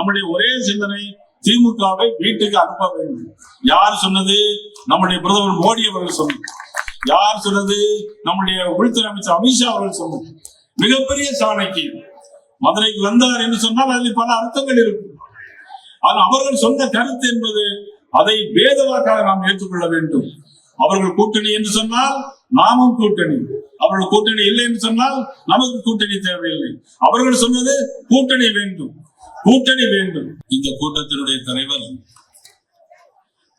நம்முடைய ஒரே சிந்தனை திமுகவை வீட்டுக்கு அனுப்ப வேண்டும். யார் சொன்னது? நம்முடைய பிரதமர் மோடி அவர்கள் சொன்னது. யார் சொன்னது? நம்முடைய உள்துறை அமைச்சர் அமித்ஷா அவர்கள் சொன்னது. மிகப்பெரிய சாணக்கியம். மதுரைக்கு வந்தார் என்று சொன்னால் அதில் பல அர்த்தங்கள் இருக்கும். ஆனால் அவர்கள் சொன்ன கருத்து என்பது அதை வேதவாக்காக நாம் ஏற்றுக்கொள்ள வேண்டும். அவர்கள் கூட்டணி என்று சொன்னால் நாமும் கூட்டணி. அவர்கள் கூட்டணி இல்லை என்று சொன்னால் நமக்கு கூட்டணி தேவையில்லை. அவர்கள் சொன்னது கூட்டணி வேண்டும். கூட்டணி வேண்டும். இந்த கூட்டத்தினுடைய தலைவர்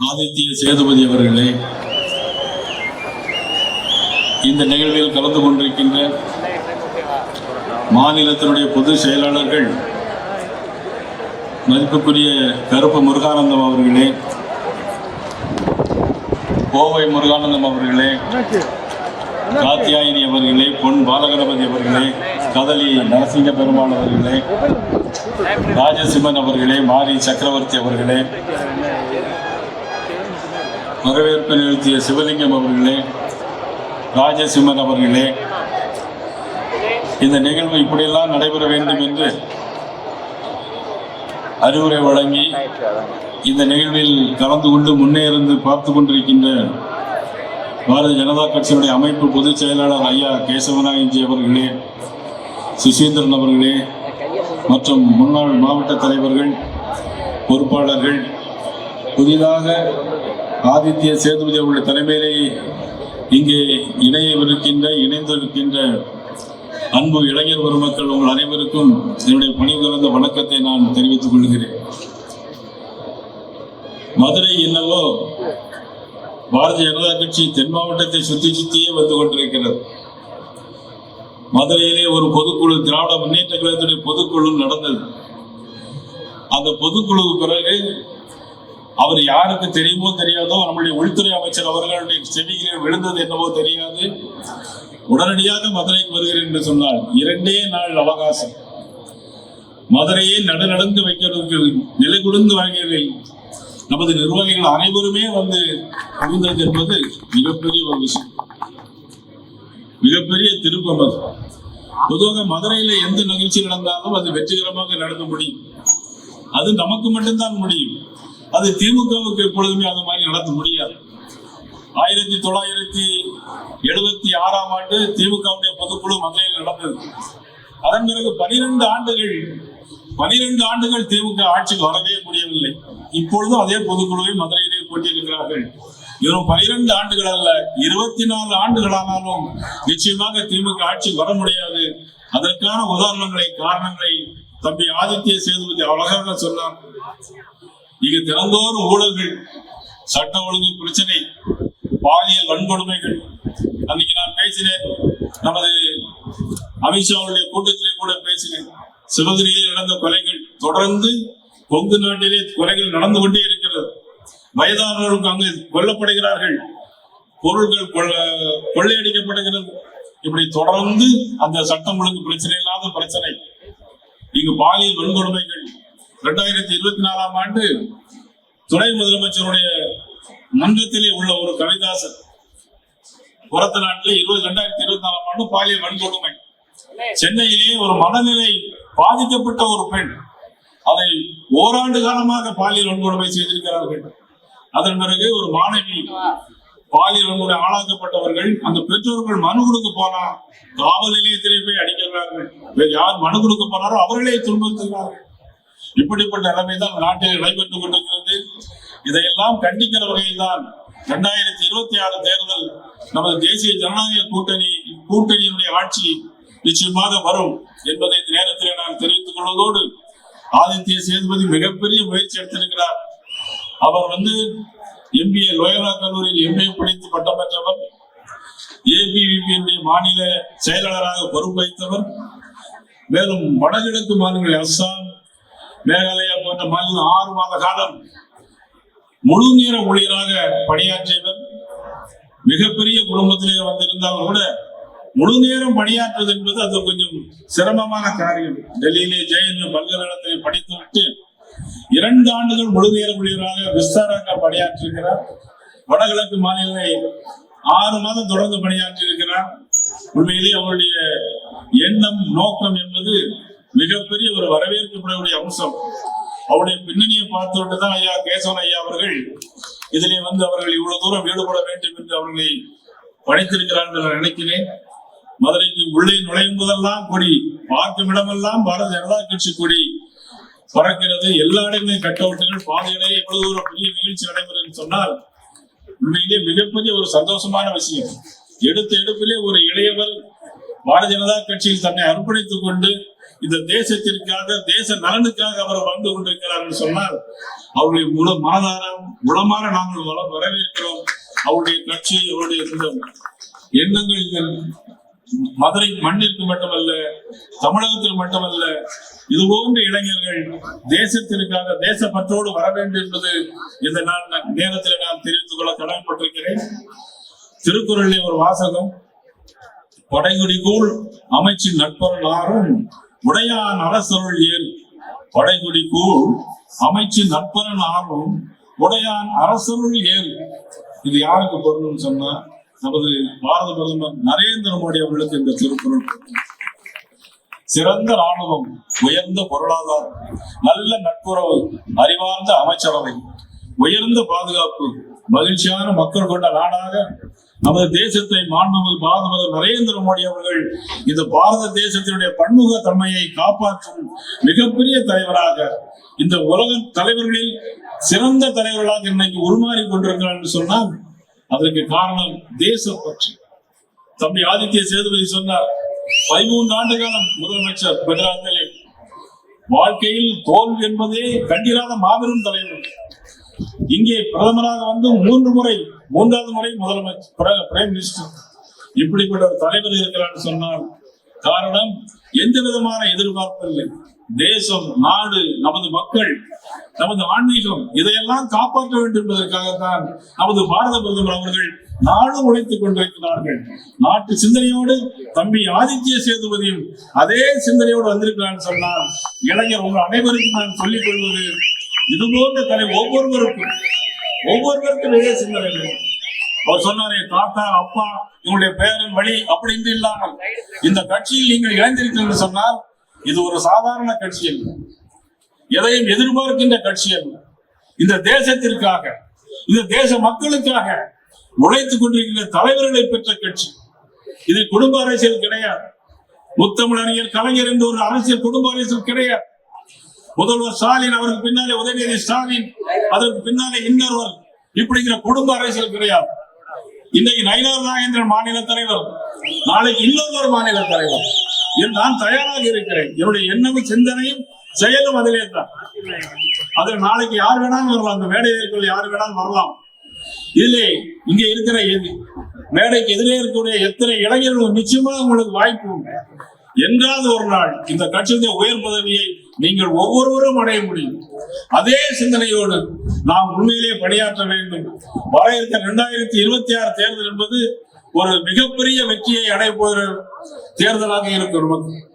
ஆதித்ய சேதுபதி அவர்களே இந்த நிகழ்வில் கலந்து கொண்டிருக்கின்ற மாநிலத்தினுடைய பொது செயலாளர்கள் மதிப்புக்குரிய கருப்பு முருகானந்தம் அவர்களே கோவை முருகானந்தம் அவர்களே காத்தியாயினி அவர்களே பொன் பாலகணபதி அவர்களே கதலி நரசிங்க பெருமாள் அவர்களே ராஜசிம்மன் அவர்களே மாரி சக்கரவர்த்தி அவர்களே வரவேற்பு நிறுத்திய சிவலிங்கம் அவர்களே ராஜசிம்மன் அவர்களே இந்த நிகழ்வு இப்படியெல்லாம் நடைபெற வேண்டும் என்று அறிவுரை வழங்கி இந்த நிகழ்வில் கலந்து கொண்டு முன்னே இருந்து பார்த்து கொண்டிருக்கின்ற பாரதிய ஜனதா கட்சியினுடைய அமைப்பு பொதுச் செயலாளர் ஐயா கேசவநாயகி அவர்களே சுசீந்திரன் அவர்களே மற்றும் முன்னாள் மாவட்ட தலைவர்கள் பொறுப்பாளர்கள் புதிதாக ஆதித்ய சேதுபதி அவருடைய தலைமையிலே இங்கே இணையவிருக்கின்ற இணைந்திருக்கின்ற அன்பு இளைஞர் பெருமக்கள் உங்கள் அனைவருக்கும் என்னுடைய பணிவு கலந்த வணக்கத்தை நான் தெரிவித்துக் கொள்கிறேன். மதுரை என்னவோ பாரதிய ஜனதா கட்சி தென் மாவட்டத்தை சுத்தி சுத்தியே வந்து கொண்டிருக்கிறது. மதுரையிலே ஒரு பொதுக்குழு திராவிட முன்னேற்ற கழகத்துடைய பொதுக்குழு நடந்தது. அந்த பொதுக்குழு பிறகு அவர் யாருக்கு தெரியுமோ தெரியாதோ நம்முடைய உள்துறை அமைச்சர் அவர்களுடைய செவிகளில் விழுந்தது என்னவோ தெரியாது. உடனடியாக மதுரைக்கு வருகிறேன் என்று சொன்னார். இரண்டே நாள் அவகாசம். மதுரையை நடுநடந்து வைக்கிறதுக்கு நிலை குடுந்து வாங்கியதில் நமது நிர்வாகிகள் அனைவருமே வந்து குவிந்தது என்பது மிகப்பெரிய ஒரு விஷயம். மிகப்பெரிய திருப்பம் அது பொதுவாக மதுரையில எந்த நிகழ்ச்சி நடந்தாலும் அது வெற்றிகரமாக நடத்த முடியும். அது நமக்கு மட்டும்தான் முடியும். அது திமுகவுக்கு எப்பொழுதுமே அந்த மாதிரி நடத்த முடியாது. ஆயிரத்தி தொள்ளாயிரத்தி எழுபத்தி ஆறாம் ஆண்டு திமுகவுடைய பொதுக்குழு மதுரையில் நடந்தது. அதன் பிறகு பனிரெண்டு ஆண்டுகள் பனிரெண்டு ஆண்டுகள் திமுக ஆட்சிக்கு வரவே முடியவில்லை. இப்பொழுதும் அதே பொதுக்குழுவை மதுரையிலே போட்டியிருக்கிறார்கள் வெறும் பனிரெண்டு ஆண்டுகள் அல்ல இருபத்தி நாலு ஆண்டுகளானாலும் நிச்சயமாக திமுக ஆட்சி வர முடியாது. அதற்கான உதாரணங்களை காரணங்களை தம்பி ஆதித்ய சேதுபதி அழகாக சொன்னார். இங்கு தினந்தோறும் ஊழல்கள் சட்ட ஒழுங்கு பிரச்சனை பாலியல் வன்கொடுமைகள். அன்னைக்கு நான் பேசினேன். நமது அமித்ஷாவுடைய கூட்டத்திலே கூட பேசினேன். சிவகிரியில் நடந்த கொலைகள் தொடர்ந்து கொங்கு நாட்டிலே கொலைகள் நடந்து கொண்டே இருக்கிறது. வயதானவர்களுக்கு அங்கு கொல்லப்படுகிறார்கள். பொருள்கள் கொள்ள- கொள்ளையடிக்கப்படுகிறது. இப்படி தொடர்ந்து அந்த சட்டம் ஒழுங்கு பிரச்சனை இல்லாத பிரச்சனை. இங்கு பாலியல் வன்கொடுமைகள். இரண்டாயிரத்தி இருபத்தி நாலாம் ஆண்டு துணை முதலமைச்சருடைய மன்றத்திலே உள்ள ஒரு கவிதாசன் புறத்த நாட்டில் இருபது ரெண்டாயிரத்தி இருபத்தி நாலாம் ஆண்டு பாலியல் வன்கொடுமை. சென்னையிலே ஒரு மனநிலை பாதிக்கப்பட்ட ஒரு பெண். அதை ஓராண்டு காலமாக பாலியல் வன்கொடுமை செய்திருக்கிறார்கள். அதன் பிறகு ஒரு மாணவி பாலியல் ஆளாக்கப்பட்டவர்கள் அந்த பெற்றோர்கள் மனு கொடுக்க போனா காவல் நிலையத்திலே போய் அடிக்கிறார்கள். வேறு யார் மனு கொடுக்க போனாரோ அவர்களே துன்புறுத்துகிறார்கள். இப்படிப்பட்ட நிலைமை தான் நாட்டில் நடைபெற்றுக் கொண்டிருக்கிறது. இதையெல்லாம் கண்டிக்கிற வகையில் தான் இரண்டாயிரத்தி இருபத்தி ஆறு தேர்தல் நமது தேசிய ஜனநாயக கூட்டணி கூட்டணியினுடைய ஆட்சி நிச்சயமாக வரும் என்பதை இந்த நேரத்தில் நான் தெரிவித்துக் கொள்வதோடு ஆதித்ய சேதுபதி மிகப்பெரிய முயற்சி எடுத்திருக்கிறார். அவர் வந்து எம்பிஏ லோயலா கல்லூரியில் எம்ஏ படித்து பட்டம் பெற்றவர் ஏபிவிபி மாநில செயலாளராக பொறுப்பு வைத்தவர் மேலும் வடகிழக்கு மாநிலங்கள் அஸ்ஸாம் மேகாலயா போன்ற மாநிலம் ஆறு மாத காலம் முழு நேர ஊழியராக பணியாற்றியவர். மிகப்பெரிய குடும்பத்திலே வந்திருந்தாலும் கூட முழு நேரம் பணியாற்றுவது என்பது அது கொஞ்சம் சிரமமான காரியம். டெல்லியிலே ஜெயின் பல்கலைக்கழகத்திலே படித்துவிட்டு இரண்டு ஆண்டுகள் முழுநேர ஊழியராக விஸ்தாராக பணியாற்றிருக்கிறார் வடகிழக்கு மாநில ஆறு மாதம் தொடர்ந்து பணியாற்றி இருக்கிறார் உண்மையிலேயே அவருடைய எண்ணம் நோக்கம் என்பது மிகப்பெரிய ஒரு வரவேற்கப்படக்கூடிய அம்சம். அவருடைய பின்னணியை பார்த்துவிட்டு தான் ஐயா கேசவன் ஐயா அவர்கள் இதிலே வந்து அவர்கள் இவ்வளவு தூரம் ஈடுபட வேண்டும் என்று அவர்களை படைத்திருக்கிறார் என்று நான் நினைக்கிறேன். மதுரைக்கு உள்ளே நுழையும் போதெல்லாம் கொடி பார்க்கும் இடமெல்லாம் பாரதிய ஜனதா கட்சி கொடி பறக்கிறது. எல்லா இடங்களிலும் கட் அவுட்டுகள் பாதையிலே எவ்வளவு தூரம் பெரிய நிகழ்ச்சி நடைபெறும் என்று சொன்னால் உண்மையிலே மிகப்பெரிய ஒரு சந்தோஷமான விஷயம். எடுத்த எடுப்பிலே ஒரு இளையவர் பாரதிய ஜனதா கட்சியில் தன்னை அர்ப்பணித்துக் கொண்டு இந்த தேசத்திற்காக தேச நலனுக்காக அவர் வந்து கொண்டிருக்கிறார் என்று சொன்னால் அவருடைய முழு மனதாரம் உளமாற நாங்கள் வரவேற்கிறோம். அவருடைய கட்சி அவருடைய எண்ணங்கள் மதுரை மண்ணிற்கு மட்டுமல்ல தமிழகத்தில் மட்டுமல்ல இது போன்ற இளைஞர்கள் தேசத்திற்காக தேசப்பற்றோடு வர வேண்டும் என்பது இந்த நான் நேரத்தில் நான் தெரிவித்துக் கொள்ள கடமைப்பட்டிருக்கிறேன். திருக்குறளிலே ஒரு வாசகம். படைகுடி கூழ் அமைச்சின் நட்பொருள் ஆறும் உடையான் அரசருள் ஏறு படைகுடி கூழ் அமைச்சின் நட்பரன் ஆறும் உடையான் அரசருள் ஏறு இது யாருக்கு பொருள்னு சொன்னா நமது பாரத பிரதமர் நரேந்திர மோடி அவர்களுக்கு இந்த திருக்குறள். சிறந்த ராணுவம் உயர்ந்த பொருளாதாரம் நல்ல நட்புறவு அறிவார்ந்த அமைச்சரவை உயர்ந்த பாதுகாப்பு மகிழ்ச்சியான மக்கள் கொண்ட நாடாக நமது தேசத்தை மாண்புமிகு பாரத நரேந்திர மோடி அவர்கள் இந்த பாரத தேசத்தினுடைய பன்முக தன்மையை காப்பாற்றும் மிகப்பெரிய தலைவராக இந்த உலக தலைவர்களில் சிறந்த தலைவர்களாக இன்னைக்கு உருமாறி கொண்டிருக்கிறார் என்று சொன்னால் அதற்கு காரணம் தேசப்பற்று தம்பி ஆதித்ய சேதுபதி சொன்னார் பதிமூன்று ஆண்டு காலம் முதலமைச்சர் குஜராத்திலே வாழ்க்கையில் தோல்வி என்பதே கண்டிராத மாபெரும் தலைவர். இங்கே பிரதமராக வந்து மூன்று முறை மூன்றாவது முறை முதலமைச்சர் பிரைம் மினிஸ்டர் இப்படிப்பட்ட ஒரு தலைவர் இருக்கிறார் சொன்னால் காரணம் எந்த விதமான எதிர்பார்ப்பு இல்லை. தேசம் நாடு நமது மக்கள் நமது ஆன்மீகம் இதையெல்லாம் காப்பாற்ற வேண்டும் என்பதற்காகத்தான் நமது பாரத பிரதமர் அவர்கள் நாடும் உழைத்துக் கொண்டிருக்கிறார்கள். நாட்டு சிந்தனையோடு தம்பி ஆதித்ய சேதுபதியும் அதே சிந்தனையோடு வந்திருக்கிறான்னு சொன்னால் இளைஞர் உங்கள் அனைவருக்கும் நான் சொல்லிக் கொள்வது இது போன்ற தலை ஒவ்வொருவருக்கும் ஒவ்வொருவருக்கும் இதே சிந்தனை அவர் சொன்னாரே தாத்தா அப்பா உங்களுடைய பேரன் வழி அப்படின்னு இல்லாமல் இந்த கட்சியில் நீங்கள் இணைந்திருக்கிறீர்கள் சொன்னால் இது ஒரு சாதாரண கட்சி இல்லை எதையும் எதிர்பார்க்கின்ற கட்சி அல்ல. இந்த தேசத்திற்காக இந்த தேச மக்களுக்காக உழைத்துக் கொண்டிருக்கின்ற தலைவர்களை பெற்ற கட்சி. இது குடும்ப அரசியல் கிடையாது. முத்தமிழறிஞர் கலைஞர் என்ற ஒரு அரசியல் குடும்ப அரசியல் கிடையாது. முதல்வர் ஸ்டாலின் அவருக்கு பின்னாலே உதயநிதி ஸ்டாலின் அதற்கு பின்னாலே இன்னொருவர். இப்படிங்கிற குடும்ப அரசியல் கிடையாது. இன்னைக்கு நயினார் நாகேந்திரன் மாநில தலைவர் நாளை இன்னொரு மாநில தலைவர். நான் தயாராக இருக்கிறேன். என்னுடைய எண்ணமும் சிந்தனையும் செயலும் அதிலே தான். அதில் நாளைக்கு யார் வேணாலும் வரலாம். அந்த மேடையில் இருக்கிற யார் வேணாலும் வரலாம். இதிலே இங்க இருக்கிற எது- மேடைக்கு எதிரே இருக்கக்கூடிய எத்தனை இளைஞர்கள் நிச்சயமாக உங்களுக்கு வாய்ப்பு உண்டு. என்றாவது ஒரு நாள் இந்த கட்சியுடைய உயர் பதவியை நீங்கள் ஒவ்வொருவரும் அடைய முடியும். அதே சிந்தனையோடு நாம் உண்மையிலே பணியாற்ற வேண்டும். வர இருக்க இரண்டாயிரத்தி இருபத்தி ஆறு தேர்தல் என்பது ஒரு மிகப்பெரிய வெற்றியை அடைய போகிற தேர்தலாக இருக்கும் நமக்கு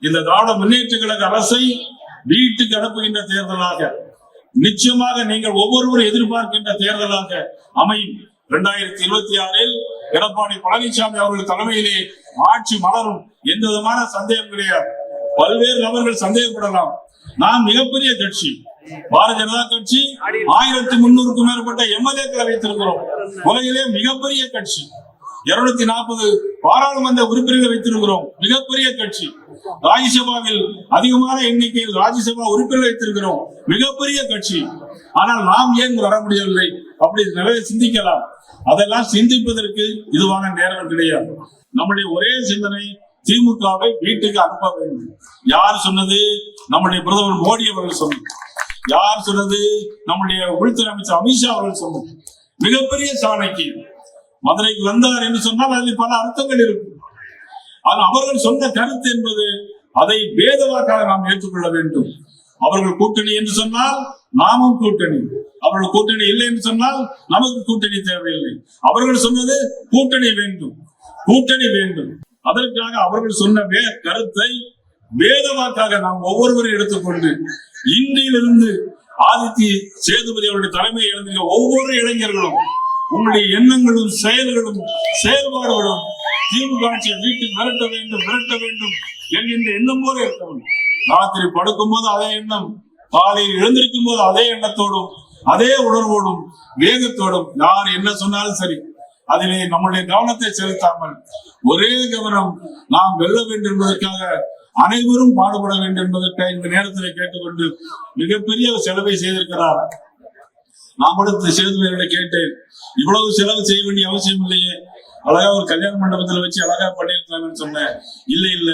இந்த திராவிட முன்னேற்ற கழக அரசை வீட்டுக்கு அனுப்புகின்ற தேர்தலாக நிச்சயமாக நீங்கள் ஒவ்வொருவரும் எதிர்பார்க்கின்ற தேர்தலாக அமையும். இரண்டாயிரத்தி இருபத்தி ஆறில் எடப்பாடி பழனிசாமி அவர்கள் தலைமையிலே ஆட்சி மலரும். எந்த விதமான சந்தேகம் கிடையாது. பல்வேறு நபர்கள் சந்தேகப்படலாம். நாம் மிகப்பெரிய கட்சி. பாரதிய ஜனதா கட்சி ஆயிரத்தி முன்னூறுக்கும் மேற்பட்ட எம்எல்ஏக்களை வைத்திருக்கிறோம். உலகிலே மிகப்பெரிய கட்சி. இருநூத்தி நாற்பது பாராளுமன்ற உறுப்பினர்களை வைத்திருக்கிறோம். மிகப்பெரிய கட்சி. ராஜ்யசபாவில் அதிகமான எண்ணிக்கையில் ராஜ்யசபா உறுப்பினர்கள் வைத்திருக்கிறோம். மிகப்பெரிய கட்சி. ஆனால் நாம் ஏன் வர முடியவில்லை? அப்படி நிறைய சிந்திக்கலாம். அதெல்லாம் சிந்திப்பதற்கு இதுவான நேரம் கிடையாது. நம்முடைய ஒரே சிந்தனை திமுகவை வீட்டுக்கு அனுப்ப வேண்டும். யார் சொன்னது? நம்முடைய பிரதமர் மோடி அவர்கள் சொன்னது. யார் சொன்னது? நம்முடைய உள்துறை அமைச்சர் அமித்ஷா அவர்கள் சொன்னது. மிகப்பெரிய சாணக்கியம். மதுரைக்கு வந்தார் என்று சொன்னால் அதில் பல அர்த்தங்கள் இருக்கும். ஆனால் அவர்கள் சொன்ன கருத்து என்பது அதை வேதவாக்காக நாம் ஏற்றுக்கொள்ள வேண்டும். அவர்கள் கூட்டணி என்று சொன்னால் நாமும் கூட்டணி. அவர்கள் கூட்டணி இல்லை என்று சொன்னால் நமக்கு கூட்டணி தேவையில்லை. அவர்கள் சொன்னது கூட்டணி வேண்டும். கூட்டணி வேண்டும். அதற்காக அவர்கள் சொன்ன வே கருத்தை வேதவாக்காக நாம் ஒவ்வொருவரும் எடுத்துக்கொண்டு இன்றிலிருந்து ஆதித்ய சேதுபதி அவருடைய தலைமையை இழந்த ஒவ்வொரு இளைஞர்களும் உங்களுடைய எண்ணங்களும் செயல்களும் செயல்பாடுகளும் திமுக ஆட்சியை வீட்டு மிரட்ட வேண்டும் மிரட்ட வேண்டும் என்கின்ற எண்ணம் போல இருக்க ராத்திரி படுக்கும் போது அதே எண்ணம் காலையில் எழுந்திருக்கும் போது அதே எண்ணத்தோடும் அதே உணர்வோடும் வேகத்தோடும் யார் என்ன சொன்னாலும் சரி அதிலே நம்முடைய கவனத்தை செலுத்தாமல் ஒரே கவனம் நாம் வெல்ல வேண்டும் என்பதற்காக அனைவரும் பாடுபட வேண்டும் என்பதற்காக இந்த நேரத்தில் கேட்டுக்கொண்டு மிகப்பெரிய ஒரு செலவை செய்திருக்கிறார். நான் கூட இந்த கேட்டேன். இவ்வளவு செலவு செய்ய வேண்டிய அவசியம் இல்லையே. அழகா ஒரு கல்யாண மண்டபத்துல வச்சு அழகா பண்ணிருக்கலாம்னு சொன்னேன். இல்ல இல்ல.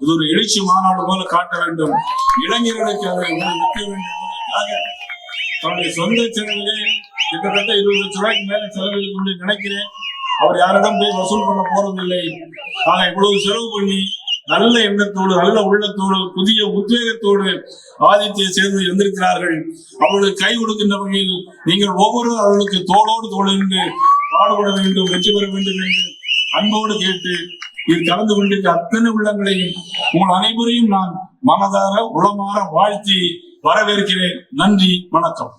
இது ஒரு எழுச்சி மாநாடு போல காட்ட வேண்டும். இளைஞர்களுக்கு அதை நிற்க வேண்டும் தன்னுடைய சொந்த செலவிலே கிட்டத்தட்ட இருபது லட்சம் ரூபாய்க்கு மேல செலவழிக்கும் கொண்டு நினைக்கிறேன். அவர் யாரிடம் போய் வசூல் பண்ண போறதில்லை. நாங்க இவ்வளவு செலவு பண்ணி நல்ல எண்ணத்தோடு நல்ல உள்ளத்தோடு புதிய உத்வேகத்தோடு ஆதித்ய சேர்ந்து இருந்திருக்கிறார்கள். அவர்களுக்கு கை கொடுக்கின்ற வகையில் நீங்கள் ஒவ்வொரு அவர்களுக்கு தோளோடு தோள் என்று பாடுபட வேண்டும் வெற்றி பெற வேண்டும் என்று அன்போடு கேட்டு இதில் கலந்து கொண்டிருக்க அத்தனை உள்ளங்களையும் உங்கள் அனைவரையும் நான் மனதார உளமாற வாழ்த்தி வரவேற்கிறேன். நன்றி வணக்கம்.